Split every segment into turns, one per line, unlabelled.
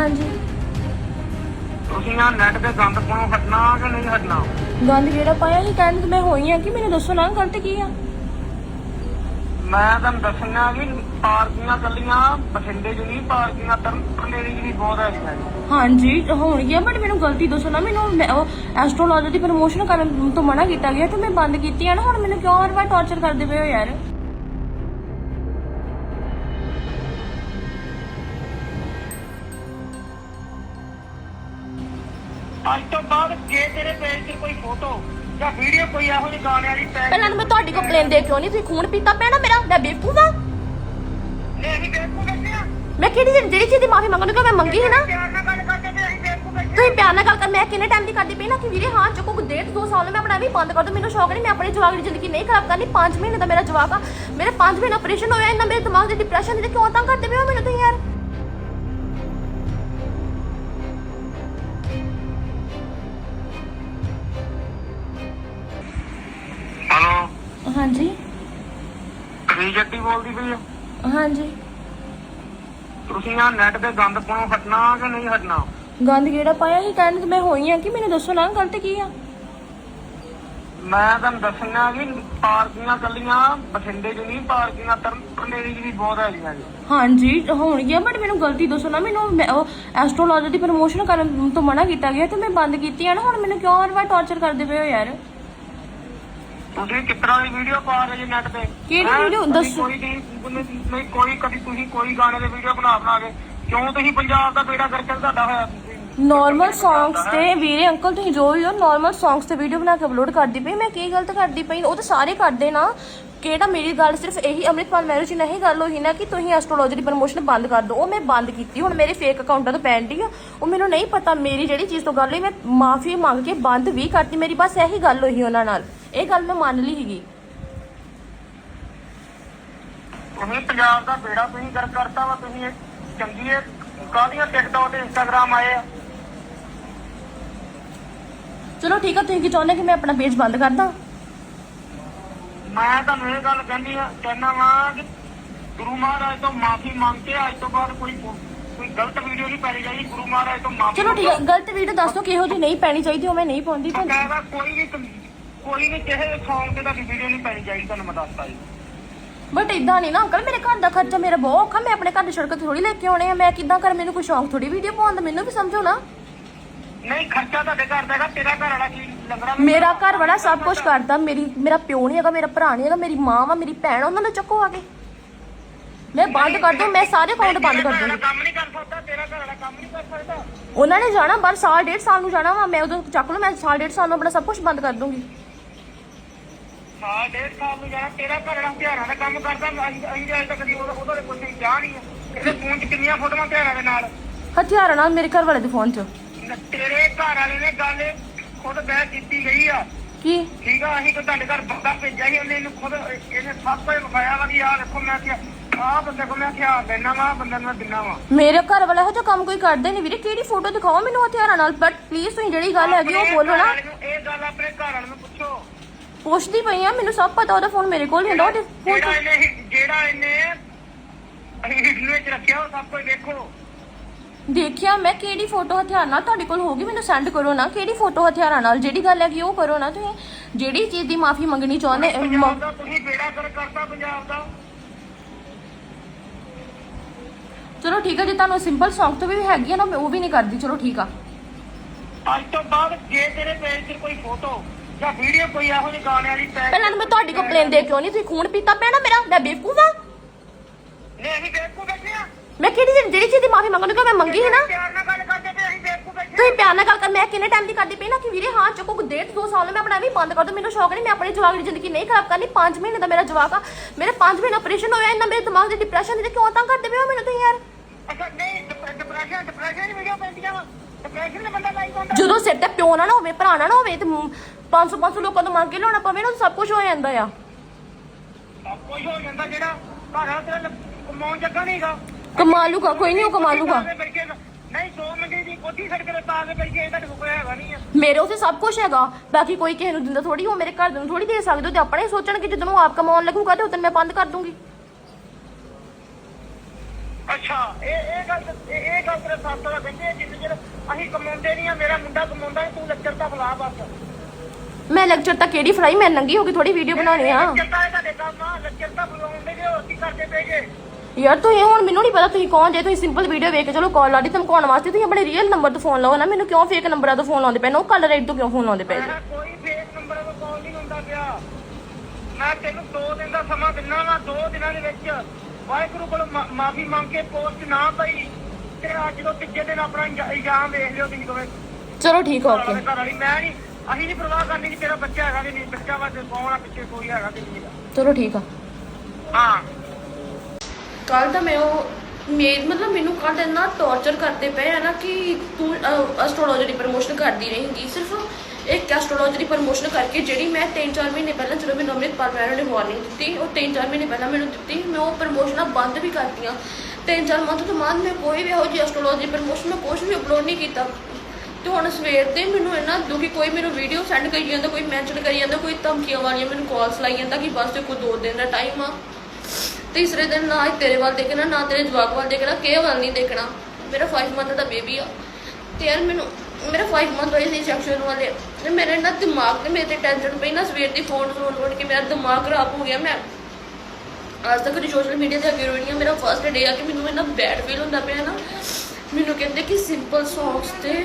ਹਾਂਜੀ।
ਤੁਸੀਂ ਆ ਨੈਟ ਗੰਦ ਪਾਉਣੋਂ ਹਟਣਾ ਕਿ ਨਹੀਂ ਹਟਣਾ?
ਗੰਦ ਕਿਹੜਾ ਪਾਇਆ ਸੀ? ਕਹਿੰਦੇ ਮੈਂ ਹੋਈ ਆ ਕਿ ਮੈਨੂੰ ਦੱਸੋ ਨਾ ਗਲਤ ਕੀ ਆ?
ਮੈਂ ਤੁਹਾਨੂੰ ਦੱਸਣਾ ਵੀ ਪਾਰਕੀਆਂ ਕੱਲੀਆਂ ਬਠਿੰਡੇ 'ਚ ਨਹੀਂ ਪਾਰਕੀਆਂ ਤਰਨਤਾਰਨ ਦੀ ਵੀ ਬਹੁਤ ਹੈਗੀਆਂ ਜੀ
ਹਾਂਜੀ ਹੋਣਗੀਆਂ ਬਟ ਮੈਨੂੰ ਗਲਤੀ ਦੱਸੋ ਨਾ ਮੈਨੂੰ ਐਸਟ੍ਰੋਲੋਜੀ ਦੀ ਪ੍ਰਮੋਸ਼ਨ ਕਰਨ ਤੋਂ ਮਨਾ ਕੀਤਾ ਗਿਆ ਤੇ ਮੈਂ ਬੰਦ ਕੀਤੀ ਆ ਨਾ ਹੁਣ ਮੈਨੂੰ ਕਿਉਂ ਹਰ ਵਾਰ ਟੌਰਚਰ ਕਰਦੇ ਪਏ ਹੋ ਯਾਰ?
ਅੱਜ ਤੋਂ ਬਾਅਦ ਜੇ ਤੇਰੇ ਪੇਜ 'ਤੇ ਕੋਈ ਫੋਟੋ ਜਾਂ ਵੀਡੀਓ ਕੋਈ ਇਹੋ ਜਿਹੀ ਗਾਣੇ ਵਾਲੀ ਪੈ
ਪਹਿਲਾਂ ਤਾਂ ਮੈਂ ਤੁਹਾਡੀ ਕੰਪਲੇਨ ਦੇ ਕਿਉਂ ਨਹੀਂ ਤੁਸੀਂ ਖੂਨ ਪੀਤਾ ਨਾ ਮੇਰਾ ਮੈਂ ਬੇਵਕੂਫ ਆ।
ਨਹੀਂ ਅਸੀਂ ਬੇਵਕੂਫ ਬੈਠੇ ਆ।
ਮੈਂ ਕਿਹੜੀ ਚੀਜ਼- ਜਿਹੜੀ ਚੀਜ਼ ਦੀ ਮਾਫੀ ਮੰਗਣ ਕਿ ਮੈਂ ਮੰਗੀ ਹੈ ਨਾ।
ਪਿਆਰ ਨਾਲ ਗੱਲ ਕਰਦੇ ਤੇ ਅਸੀਂ ਬੇਵਕੂਫ ਬੈਠੇ
ਤੁਸੀਂ ਪਿਆਰ ਨਾਲ ਗੱਲ ਕਰ ਮੈਂ ਕਿੰਨੇ ਟਾਈਮ ਦੀ ਕਰਦੀ ਪਈ ਨਾ ਕਿ ਵੀਰੇ ਹਾਂ ਚੁੱਕੋ ਡੇਢ ਦੋ ਸਾਲ ਮੈਂ ਆਪਣਾ ਵੀ ਬੰਦ ਕਰ ਦੂੰ ਮੈਨੂੰ ਸ਼ੌਕ ਨਹੀਂ ਮੈਂ ਆਪਣੀ ਜਵਾਕ ਦੀ ਜ਼ਿੰਦਗੀ ਨਹੀਂ ਖਰਾਬ ਕਰਨੀ 5 ਮਹੀਨੇ ਦਾ ਮੇਰਾ ਜਵਾਕ ਆ। ਮੇਰੇ 5 ਮਹੀਨੇ ਆਪਰੇਸ਼ਨ ਹੋਇਆ ਇੰਨਾ ਮੇਰੇ ਦਿਮਾਗ ਦੇ ਡਿਪਰੈਸ਼ਨ ਦੇ ਕਿਉਂ ਤਾਂ ਕਰਦੇ ਪਏ ਹੋ ਮੈਨੂੰ ਤੁਸੀਂ ਯਾਰ? ਹਾਂਜੀ।
ਕਰੀ ਜੱਟੀ ਬੋਲਦੀ ਪਈ ਆ?
ਹਾਂਜੀ।
ਤੁਸੀਂ ਆ ਨੈਟ ਤੇ ਗੰਦ ਪਾਉਣੋਂ ਹਟਣਾ ਕਿ ਨਹੀਂ ਹਟਣਾ?
ਗੰਦ ਕਿਹੜਾ ਪਾਇਆ ਸੀ? ਕਹਿੰਦੇ ਮੈਂ ਹੋਈ ਆ ਕਿ ਮੈਨੂੰ ਦੱਸੋ ਨਾ ਗਲਤ ਕੀ ਆ?
ਮੈਂ ਤੁਹਾਨੂੰ ਦੱਸਣਾ ਵੀ ਪਾਰਕੀਆਂ ਕੱਲੀਆਂ ਬਠਿੰਡੇ 'ਚ ਨਹੀਂ ਪਾਰਕੀਆਂ ਤਰਨਤਾਰਨ ਦੀ ਵੀ ਬਹੁਤ ਹੈਗੀਆਂ ਜੀ।
ਹਾਂਜੀ ਹੋਣਗੀਆਂ ਬਟ ਮੈਨੂੰ ਗਲਤੀ ਦੱਸੋ ਨਾ ਮੈਨੂੰ ਐਸਟ੍ਰੋਲੋਜੀ ਦੀ ਪ੍ਰਮੋਸ਼ਨ ਕਰਨ ਤੋਂ ਮਨਾ ਕੀਤਾ ਗਿਆ ਤੇ ਮੈਂ ਬੰਦ ਕੀਤੀ ਆ ਨਾ ਹੁਣ ਮੈਨੂੰ ਕਿਉਂ ਹਰ ਵਾਰ ਟੌਰਚਰ ਕਰਦੇ ਪਏ ਹੋ ਯਾਰ?
ਤੁਸੀਂ ਤਰ੍ਹਾਂ ਦੀ ਵੀਡੀਓ ਪਾ ਰਹੇ ਜੀ ਨੈਟ ਤੇ?
ਕਿਹੜੀ
ਹੈਂ?
video? ਦੱਸੋ।
ਕੋਈ ਨਹੀਂ ਨਹੀਂ ਕੋਈ ਕਦੀ ਤੁਸੀਂ ਕੋਈ ਗਾਣੇ ਦੇ ਵੀਡੀਓ ਬਣਾ ਬਣਾ ਕੇ ਕਿਉਂ ਤੁਸੀਂ ਪੰਜਾਬ ਦਾ ਬੇੜਾ ਕਰਕੇ ਤੁਹਾਡਾ ਹੋਇਆ
ਨਾਰਮਲ ਸੌਂਗਸ ਤੇ ਵੀਰੇ ਅੰਕਲ ਤੁਸੀਂ ਜੋ ਵੀ ਹੋ ਨਾਰਮਲ ਸੌਂਗਸ ਤੇ ਵੀਡੀਓ ਬਣਾ ਕੇ ਅਪਲੋਡ ਕਰਦੀ ਪਈ। ਮੈਂ ਕੀ ਗਲਤ ਕਰਦੀ ਪਈ? ਉਹ ਤਾਂ ਸਾਰੇ ਕਰਦੇ ਨਾ। ਕਿਹੜਾ ਮੇਰੀ ਗੱਲ ਸਿਰਫ ਇਹੀ ਅੰਮ੍ਰਿਤਪਾਲ ਮੈਰੂ ਜੀ ਨਹੀਂ ਗੱਲ ਹੋਈ ਨਾ ਕਿ ਤੁਸੀਂ ਐਸਟ੍ਰੋਲੋਜੀ ਦੀ ਪ੍ਰਮੋਸ਼ਨ ਬੰਦ ਕਰ ਦਿਓ। ਉਹ ਮੈਂ ਬੰਦ ਕੀਤੀ। ਹੁਣ ਮੇਰੇ ਫੇਕ ਅਕਾਊਂਟਾਂ ਤੋਂ ਪੈਂਡੀ ਆ। ਉਹ ਮੈਨੂੰ ਨਹੀਂ ਪਤਾ ਮੇਰੀ ਜਿਹੜੀ ਚੀਜ਼ ਤੋਂ ਗੱਲ ਹੋਈ ਮੈਂ ਮਾਫੀ ਮੰਗ ਕੇ ਬੰਦ ਵੀ ਕਰਤੀ। ਮੇਰੀ ਬਸ ਇਹੀ ਗੱਲ ਹੋਈ ਉਹਨਾਂ ਨਾਲ। ਇਹ ਗੱਲ ਮੈਂ ਮੰਨ ਲਈ ਸੀਗੀ।
ਤੁਸੀਂ ਪੰਜਾਬ ਦਾ ਬੇੜਾ ਤੁਸੀਂ ਕਰ ਕਰਤਾ ਵਾ ਤੁਸੀਂ ਇਹ ਚੰਗੀ ਹੈ ਕਾਹਦੀਆਂ ਟਿਕਟੌਕ ਤੇ ਇੰਸਟਾਗ੍ਰਾਮ ਆਏ ਆ?
ਚਲੋ ਠੀਕ ਆ ਤੁਸੀਂ ਕੀ ਚਾਹੁੰਦੇ ਕਿ ਮੈਂ ਆਪਣਾ ਪੇਜ ਬੰਦ ਕਰ ਦਾਂ
ਮੈਂ ਤੁਹਾਨੂੰ ਇਹ ਗੱਲ ਕਹਿੰਦੀ ਆ ਕਹਿਣਾ ਵਾਂ ਕਿ ਗੁਰੂ ਮਹਾਰਾਜ ਤੋਂ ਮਾਫੀ ਮੰਗ ਕੇ ਅੱਜ ਤੋਂ ਬਾਅਦ ਕੋਈ ਕੋਈ ਗਲਤ ਵੀਡੀਓ ਨਹੀਂ ਪਾਈ ਜਾਏਗੀ ਗੁਰੂ ਮਹਾਰਾਜ ਤੋਂ ਮਾਫੀ
ਚਲੋ ਠੀਕ ਆ ਗਲਤ ਵੀਡੀਓ ਦੱਸੋ ਕਿਹੋ ਜਿਹੀ ਨਹੀਂ ਪੈਣੀ ਚਾਹੀਦੀ ਉਹ ਮੈਂ ਨਹੀਂ ਪਾਉਂਦੀ ਤਾਂ
ਕਹਿੰਦਾ ਕੋਈ ਵੀ ਕੋਈ ਵੀ ਕਿਸੇ ਸੌਂਗ ਤੇ ਤੁਹਾਡੀ ਵੀਡੀਓ ਨਹੀਂ ਪਾਈ ਜਾਏਗੀ ਤੁਹਾਨੂੰ ਮੈਂ ਦੱਸਤਾ ਜੀ।
ਬਟ ਇਦਾਂ ਨਹੀਂ ਨਾ ਅੰਕਲ ਮੇਰੇ ਘਰ ਦਾ ਖਰਚਾ ਮੇਰਾ ਬਹੁਤ ਔਖਾ ਮੈਂ ਆਪਣੇ ਘਰ ਦੀ ਸੜਕ ਥੋੜੀ ਲੈ ਕੇ ਆਉਣੇ ਆ। ਮੈਂ ਕਿੱਦਾਂ ਕਰ? ਮੈਨੂੰ ਕੋਈ ਸ਼ੌਂਕ ਥੋੜੀ ਵੀਡੀਓ ਪਾਉਣ ਦਾ ਮੈਨੂੰ ਵੀ ਸਮਝੋ ਨਾ।
ਨਹੀਂ ਖਰਚਾ ਤੁਹਾਡੇ ਘਰ ਦਾ ਹੈਗਾ ਤੇਰਾ ਘਰ ਵਾਲਾ ਕੀ ਲੰਗੜਾ
ਮੇਰਾ ਘਰ ਵਾਲਾ ਸਭ ਕੁਝ ਕਰਦਾ ਮੇਰੀ ਮੇਰਾ ਪਿਓ ਨਹੀਂ ਹੈਗਾ ਮੇਰਾ ਭਰਾ ਨਹੀਂ ਹੈਗਾ ਮੇਰੀ ਮਾਂ ਵਾ ਮੇਰੀ ਭੈਣ ਉਹਨਾਂ ਨੂੰ ਚੱਕੋ ਆ ਕੇ। ਮੈਂ ਬੰਦ ਕਰ ਦੂੰ ਮੈਂ ਸਾਰੇ ਅਕਾਊਂਟ ਬੰਦ ਕਰ ਦੂੰਗੀ
ਕੰਮ ਨਹੀਂ ਕਰ ਸਕਦਾ ਤੇਰਾ ਘਰ ਵਾਲਾ ਕੰਮ ਨਹੀਂ ਕਰ ਸਕਦਾ।
ਉਹਨਾਂ ਨੇ ਜਾਣਾ ਬਾਹਰ ਸਾਲ ਡੇਢ ਸਾਲ ਨੂੰ ਜਾਣਾ ਵਾ ਮੈਂ ਉਦੋਂ ਚੱਕ ਲੂ ਮੈਂ ਸਾਲ ਡੇਢ ਸਾਲ ਨੂੰ ਆਪਣਾ ਸਭ ਕੁਝ ਬੰਦ ਕਰ ਦੂੰਗੀ।
ਸਾਲ ਡੇਢ ਸਾਲ ਨੂੰ ਜਾਣਾ ਤੇਰਾ ਘਰ ਵਾਲਾ ਹਥਿਆਰਾਂ ਦਾ ਕੰਮ ਕਰਦਾ ਅਸੀਂ ਅਸੀਂ ਅਜੇ ਤੱਕ ਕਦੀ ਉਹਦਾ ਉਹਦੇ ਕੁਝ ਨਹੀਂ ਕਿਹਾ ਨਹੀਂ ਹੈ। ਇਹਦੇ ਫੋਨ 'ਚ ਕਿੰਨੀਆਂ ਫੋਟੋਆਂ ਹਥਿਆਰਾਂ ਦੇ ਨਾਲ?
ਹਥਿਆਰਾਂ ਨਾਲ ਮੇਰੇ ਘਰ ਵਾਲੇ ਦੇ ਫੋਨ 'ਚ।
ਤੇਰੇ ਘਰ ਵਾਲੇ ਨੇ ਗੱਲ ਖੁਦ ਬਹਿ ਕੀਤੀ ਗਈ ਆ।
ਕੀ?
ਠੀਕ ਆ ਅਸੀਂ ਤਾਂ ਤੁਹਾਡੇ ਘਰ ਬੰਦਾ ਭੇਜਿਆ ਸੀ ਉਹਨੇ ਇਹਨੂੰ ਖੁਦ ਇਹਨੇ ਸਭ ਕੁਝ ਵਿਖਾਇਆ ਵਾ ਕਿ ਆਹ ਦੇਖੋ ਮੈਂ ਕਿਹਾ ਆਹ ਬੰਦੇ ਕੋ ਮੈਂ ਹਥਿਆਰ ਦੇਣਾ ਵਾ ਬੰਦੇ ਨੂੰ ਦਿੰਨਾ ਵਾ।
ਮੇਰੇ ਘਰ ਵਾਲਾ ਇਹੋ ਜਿਹਾ ਕੰਮ ਕੋਈ ਕਰਦਾ ਨਹੀਂ ਵੀਰੇ ਕਿਹੜੀ ਫੋਟੋ ਦਿਖਾਓ ਮੈਨੂੰ ਹਥਿਆਰਾਂ ਨਾਲ ਬਟ ਪਲੀਜ਼ ਤੁਸੀਂ ਜਿਹੜੀ ਗੱਲ ਹੈਗੀ ਉਹ ਬੋਲੋ ਨਾ।
ਇਹ ਗੱਲ ਆਪਣੇ ਘਰ ਵਾਲੇ ਨੂੰ
ਪੁੱਛਦੀ ਪਈ ਆ ਮੈਨੂੰ ਸਭ ਪਤਾ ਉਹਦਾ ਫੋਨ ਮੇਰੇ ਕੋਲ ਹੀ ਹੁੰਦਾ ਉਹਦੇ
ਜਿਹੜਾ ਇਹਨੇ ਜਿਹੜਾ ਇਹਨੇ ਹਿਟਲਰ ਵਿੱਚ ਰੱਖਿਆ ਉਹ ਸਭ ਕੁਝ ਦੇਖੋ।
ਦੇਖਿਆ ਮੈਂ ਕਿਹੜੀ ਫੋਟੋ ਹਥਿਆਰ ਨਾਲ ਤੁਹਾਡੇ ਕੋਲ ਹੋਗੀ ਮੈਨੂੰ ਸੈਂਡ ਕਰੋ ਨਾ ਕਿਹੜੀ ਫੋਟੋ ਹਥਿਆਰਾਂ ਨਾਲ ਜਿਹੜੀ ਗੱਲ ਹੈਗੀ ਉਹ ਕਰੋ ਨਾ ਤੁਸੀਂ। ਜਿਹੜੀ ਚੀਜ਼ ਦੀ ਮਾਫੀ ਮੰਗਣੀ ਚਾਹੁੰਦੇ
ਪੰਜਾਬ ਦਾ ਤੁਸੀਂ ਬੇੜਾ ਕਰ ਕਰਤਾ ਪੰਜਾਬ ਦਾ।
ਚਲੋ ਠੀਕ ਹੈ ਜੇ ਤੁਹਾਨੂੰ ਸਿੰਪਲ Song ਤੋਂ ਵੀ ਹੈਗੀ ਆ ਨਾ ਮੈਂ ਉਹ ਵੀ ਨਹੀਂ ਕਰਦੀ ਚਲੋ ਠੀਕ ਆ।
ਅੱਜ ਤੋਂ ਬਾਅਦ ਜੇ ਤੇਰੇ ਪੇਜ 'ਤੇ ਕੋਈ ਫੋਟੋ ਜਾਂ ਵੀਡੀਓ ਕੋਈ ਇਹੋ ਜਿਹੀ ਗਾਣੇ ਵਾਲੀ ਪੈ
ਪਹਿਲਾਂ ਤਾਂ ਮੈਂ ਤੁਹਾਡੀ ਕੰਪਲੇਨ ਦੇ ਕਿਉਂ ਨਹੀਂ ਤੁਸੀਂ ਖੂਨ ਪੀਤਾ ਪਿਆ ਨਾ ਮੇਰਾ ਮੈਂ ਬੇਵਕੂਫ ਆ
ਨਹੀਂ ਅਸੀਂ ਬੇਵਕੂਫ ਬੈਠੇ ਆ
ਮੈਂ ਕਿਹੜੀ ਚੀਜ਼- ਜਿਹੜੀ ਚੀਜ਼ ਦੀ ਮਾਫੀ ਮੰਗਣ ਕਿ ਮੈਂ ਮੰਗੀ ਹੈ ਨਾ।
ਪਿਆਰ ਨਾਲ ਗੱਲ ਕਰਦੇ ਤੇ ਅਸੀਂ ਬੇਵਕੂਫ ਬੈਠੇ
ਤੁਸੀਂ ਪਿਆਰ ਨਾਲ ਗੱਲ ਕਰ ਮੈਂ ਕਿੰਨੇ ਟਾਈਮ ਦੀ ਕਰਦੀ ਪਈ ਨਾ ਕਿ ਵੀਰੇ ਹਾਂ ਚੁੱਕੋ ਡੇਢ ਦੋ ਸਾਲ ਮੈਂ ਆਪਣਾ ਵੀ ਬੰਦ ਕਰ ਦੂੰ ਮੈਨੂੰ ਸ਼ੌਕ ਨਹੀਂ ਮੈਂ ਆਪਣੀ ਜਵਾਕ ਦੀ ਜ਼ਿੰਦਗੀ ਨਹੀਂ ਖਰਾਬ ਕਰਨੀ 5 ਮਹੀਨੇ ਦਾ ਮੇਰਾ ਜਵਾਕ ਆ ਮੇਰੇ 5 ਮਹੀਨੇ ਆਪਰੇਸ਼ਨ ਹੋਇਆ ਇੰਨਾ ਮੇਰੇ ਦਿਮਾਗ ਦੇ ਡਿਪਰੈਸ਼ਨ ਦੇ ਕਿਉਂ ਤਾਂ ਕਰਦੇ ਪਏ ਹੋ ਮੈਨੂੰ ਤੁਸੀਂ ਯਾਰ?
ਅੱਛਾ ਨਹੀਂ ਡਿਪਰੈਸ਼ਨ ਡਿਪਰੈਸ਼ਨ ਦੀ ਵੀਡੀਓ ਪੈਂਦੀਆਂ ਵਾ। ਡਿਪਰੈਸ਼ਨ ਦਾ ਬੰਦਾ ਲਾਈਕ ਹੁੰਦਾ
ਜਦੋਂ ਸਿਰ ਤੇ ਪਿਓ ਨਾ ਨਾ ਹੋਵੇ ਭਰਾ ਨਾ ਨਾ ਹੋਵੇ ਤੇ 500 500 ਲੋਕਾਂ ਤੋਂ ਮੰਗ ਕੇ ਲਿਆਉਣਾ ਪਵੇ ਨਾ ਸਭ ਕੁਝ ਹੋ ਜਾਂਦਾ ਆ।
ਸਭ ਕੁਝ ਹੋ ਜਾਂਦਾ ਜਿਹੜਾ ਘਰ ਵਾਲਾ ਤੇਰਾ ਲ- ਕਮਾਉਣ ਜੱਗਾ ਨਹੀਂਗਾ
ਕਮਾ ਲੂਗਾ ਕੋਈ ਨਹੀਂ ਉਹ ਕਮਾ ਲੂਗਾ।
ਨਹੀਂ 2 ਮਿੰਟ ਦੀ ਕੋਠੀ ਸੜਕ ਤੇ ਪਾ ਕੇ ਬੈਠੇ ਇਹਦਾ ਕੋਈ ਹੈਗਾ ਨਹੀਂ ਆ।
ਮੇਰੇ ਉਸੇ ਸਭ ਕੁਝ ਹੈਗਾ ਬਾਕੀ ਕੋਈ ਕਿਸੇ ਨੂੰ ਦਿੰਦਾ ਥੋੜੀ ਉਹ ਮੇਰੇ ਘਰ ਦੇ ਨੂੰ ਥੋੜੀ ਦੇ ਸਕਦੇ ਤੇ ਆਪਣੇ ਸੋਚਣਗੇ ਜਦੋਂ ਉਹ ਆਪ ਕਮਾਉਣ ਲੱਗੂਗਾ ਤੇ ਉਦੋਂ ਮੈਂ ਬੰਦ ਕਰ ਦੂੰਗੀ।
ਅੱਛਾ ਇਹ ਇਹ ਗੱਲ ਇਹ ਗੱਲ ਤੇਰੇ ਸੱਤ ਦਾ ਕਹਿੰਦੇ ਜਿੰਨੇ ਚਿਰ ਅਸੀਂ ਕਮਾਉਂਦੇ ਨਹੀਂ ਆ ਮੇਰਾ ਮੁੰਡਾ ਕਮਾਉਂਦਾ ਤੂੰ ਲੱਚਰ ਤਾਂ ਬੁਲਾ ਬਸ।
ਮੈਂ ਲੈਕਚਰ ਤਾਂ ਕਿਹੜੀ ਫਰਾਈ ਮੈਂ ਨੰਗੀ ਹੋ ਕੇ ਥੋੜੀ ਵੀਡੀਓ ਬਣਾਉਣੀ ਆ।
ਇਹ ਤੁਹਾਡੇ ਕੰਮ ਆ। ਲੱਚਰ ਤਾਂ ਬੁਲਾਉਂਦੇ ਜੇ ਹੋਰ ਕੀ ਕਰਦੇ ਪਏਗੇ
ਯਾਰ ਤੁਸੀਂ ਹੁਣ ਮੈਨੂੰ ਨਹੀਂ ਪਤਾ ਤੁਸੀਂ ਕੌਣ ਜੇ ਤੁਸੀਂ ਸਿੰਪਲ ਵੀਡੀਓ ਵੇਖ ਕੇ ਚਲੋ ਕਾਲ ਲਾਦੀ ਧਮਕਾਉਣ ਵਾਸਤੇ? ਤੁਸੀਂ ਆਪਣੇ ਰੀਅਲ ਨੰਬਰ ਤੋਂ ਫੋਨ ਲਾਓ ਨਾ ਮੈਨੂੰ ਕਿਉਂ ਫੇਕ ਨੰਬਰਾਂ ਤੋਂ ਫੋਨ ਲਾਉਂਦੇ ਪਏ ਨੇ? ਉਹ ਕਲਰ ਰੇਟ ਤੋਂ ਕਿਉਂ ਫੋਨ ਲਾਉਂਦੇ ਪਏ
ਕੋਈ ਫੇਕ ਨੰਬਰ ਤੋਂ ਕਾਲ ਨਹੀਂ ਹੁੰਦਾ ਪਿਆ। ਮੈਂ ਤੈਨੂੰ 2 ਦਿਨ ਦਾ ਸਮਾਂ ਦਿੰਦਾ ਵਾ 2 ਦਿਨਾਂ ਦੇ ਵਿੱਚ। ਵਾਹਿਗੁਰੂ ਕੋਲ ਮਾਫੀ ਮੰਗ ਕੇ ਪੋਸਟ ਨਾ ਪਈ ਤੇ ਅੱਜ ਤੋਂ ਤੀਜੇ ਦਿਨ ਆਪਣਾ ਇਲਜ਼ਾ- ਇਲਜ਼ਾਮ ਵੇਖ ਲਿਓ ਤੁਸੀਂ ਦੋਵੇਂ।
ਚਲੋ ਠੀਕ
ਘਰ ਵਾਲੀ ਮੈਂ ਨਹੀਂ ਅਸੀਂ ਨਹੀਂ ਪਰਵਾਹ ਕਰਨੀ ਕਿ ਤੇਰਾ ਬੱਚਾ ਹੈਗਾ ਕਿ ਨਹੀਂ ਬੱਚਾ ਵਾ ਤੇ ਕੌਣ ਆ ਪਿੱਛੇ ਕੋਈ ਹੈਗਾ ਕਿ ਨਹੀਂ ਹੈਗਾ।
ਚਲੋ ਠੀਕ ਆ।
ਹਾਂ।
ਕੱਲ ਤਾਂ ਮੈਂ ਉਹ ਮੇ ਮਤਲਬ ਮੈਨੂੰ ਕੱਲ ਇੰਨਾ ਟੌਰਚਰ ਕਰਦੇ ਪਏ ਆ ਨਾ ਕਿ ਤੂੰ ਐਸਟ੍ਰੋਲੋਜੀ ਦੀ ਪ੍ਰਮੋਸ਼ਨ ਕਰਦੀ ਰਹੇਂਗੀ। ਸਿਰਫ ਇੱਕ ਐਸਟ੍ਰੋਲੋਜੀ ਦੀ ਪ੍ਰਮੋਸ਼ਨ ਕਰਕੇ ਜਿਹੜੀ ਮੈਂ 3-4 ਮਹੀਨੇ ਪਹਿਲਾਂ ਜਦੋਂ ਮੈਨੂੰ ਅੰਮ੍ਰਿਤਪਾਲ ਮੈਡਮ ਨੇ ਵਾਰਨਿੰਗ ਦਿੱਤੀ ਉਹ 3-4 ਮਹੀਨੇ ਪਹਿਲਾਂ ਮੈਨੂੰ ਦਿੱਤੀ ਮੈਂ ਉਹ ਪ੍ਰਮੋਸ਼ਨਾਂ ਬੰਦ ਵੀ ਕਰਤੀਆਂ। 3-4 ਮੰਥ ਤੋਂ ਬਾਅਦ ਮੈਂ ਕੋਈ ਵੀ ਇਹੋ ਜਿਹੀ ਐਸਟ੍ਰੋਲੋਜੀ ਪ੍ਰਮੋਸ਼ਨ ਮੈਂ ਕੁਝ ਵੀ ਅਪਲੋਡ ਨਹੀਂ ਕੀਤਾ। ਤੇ ਹੁਣ ਸਵੇਰ ਦੇ ਮੈਨੂੰ ਇੰਨਾ ਦੁਖੀ, ਕੋਈ ਮੈਨੂੰ ਵੀਡੀਓ ਸੈਂਡ ਕਰੀ ਜਾਂਦਾ, ਕੋਈ ਮੈਂਸ਼ਨ ਕਰੀ ਜਾਂਦਾ, ਕੋਈ ਧਮਕੀਆਂ ਵਾਲੀਆਂ, ਮੈਨੂੰ ਕਾਲਸ ਲਾਈ ਜਾਂਦਾ ਕਿ ਬਸ ਤੇ ਕੋਈ ਦੋ ਦਿਨ ਦਾ ਟਾਈਮ ਆ। ਤੀਸਰੇ ਦਿਨ ਨਾ ਹੀ ਤੇਰੇ ਵੱਲ ਦੇਖਣਾ, ਨਾ ਤੇਰੇ ਜਵਾਕ ਵੱਲ ਦੇਖਣਾ, ਕਿਸੇ ਵੱਲ ਨਹੀਂ ਦੇਖਣਾ। ਮੇਰਾ 5 ਮੰਥ ਦਾ ਬੇਬੀ ਆ। ਤੇ ਯਾਰ ਮੈਨੂੰ, ਮੇਰਾ 5 ਮੰਥ ਹੋਏ ਸੀ ਸੈਕਸ਼ਨ ਵਾਲੇ। ਤੇ ਮੇਰੇ ਨਾ ਦਿਮਾਗ ਤੇ ਮੇਰੇ ਤੇ ਟੈਨਸ਼ਨ ਪਈ ਨਾ ਸਵੇਰ ਦੀ ਫੋਨ ਫੋਨ ਫੋਨ ਕੇ ਮੇਰਾ ਦਿਮਾਗ ਖਰਾਬ ਹੋ ਗਿਆ। ਮੈਂ ਅੱਜ ਤੱਕ ਦੀ ਸੋਸ਼ਲ ਮੀਡੀਆ ਤੇ ਅੱਗੇ ਰੋਣੀ ਮੇਰਾ ਫਰਸਟ ਡੇ ਆ ਕਿ ਮੈਨੂੰ ਇੰਨਾ ਬੈਡ ਫੀਲ ਹੁੰਦਾ ਪਿਆ ਨਾ। ਮੈਨੂੰ ਕਹਿੰਦੇ ਕਿ ਸਿੰਪਲ ਸੌਂਗਸ ਤੇ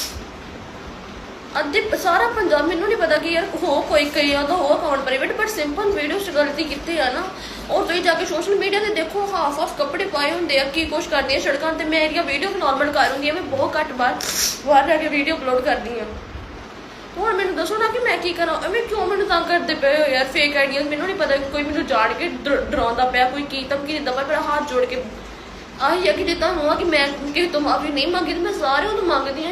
ਅੱਧੇ ਸਾਰਾ ਪੰਜਾਬ ਮੈਨੂੰ ਨਹੀਂ ਪਤਾ ਕਿ ਯਾਰ ਹੋ ਕੋਈ ਕਈ ਆ ਤਾਂ ਹੋ account private but simple video 'ਚ ਗਲਤੀ ਕੀਤੀ ਆ ਨਾ। ਔਰ ਤੁਸੀਂ ਜਾ ਕੇ ਸੋਸ਼ਲ ਮੀਡੀਆ ਤੇ ਦੇਖੋ ਹਾਫ ਆਫ ਕੱਪੜੇ ਪਾਏ ਹੁੰਦੇ ਆ, ਕੀ ਕੁਛ ਕਰਦੀ ਆ ਸੜਕਾਂ ਤੇ। ਮੈਂ ਇਹਦੀਆਂ ਵੀਡੀਓ ਨਾਰਮਲ ਕਰ ਹੁੰਦੀ ਆ ਮੈਂ ਬਹੁਤ ਘੱਟ ਬਾਰ ਬਾਹਰ ਜਾ ਕੇ ਵੀਡੀਓ ਅਪਲੋਡ ਕਰਦੀ ਆ। ਹੁਣ ਮੈਨੂੰ ਦੱਸੋ ਨਾ ਕਿ ਮੈਂ ਕੀ ਕਰਾਂ? ਐਵੇਂ ਕਿਉਂ ਮੈਨੂੰ ਤੰਗ ਕਰਦੇ ਪਏ ਹੋ ਯਾਰ? ਫੇਕ ਆਈਡੀਆਂ ਮੈਨੂੰ ਨਹੀਂ ਪਤਾ ਕੋਈ ਮੈਨੂੰ ਜਾਣ ਕੇ ਡਰ- ਡਰਾਉਂਦਾ ਪਿਆ, ਕੋਈ ਕੀ ਧਮਕੀ ਦਿੰਦਾ ਪਿਆ, ਮੇਰਾ ਹੱਥ ਜੋੜ ਕੇ। ਆਹੀ ਆ ਕਿ ਜੇ ਤੁਹਾਨੂੰ ਆ ਕਿ ਮੈਂ ਕਿਸੇ ਤੋਂ ਮਾਫੀ ਨਹੀਂ ਮੰਗੀ, ਤੇ ਮੈਂ ਸਾਰਿਆਂ ਤੋਂ ਮੰਗਦੀ ਆ।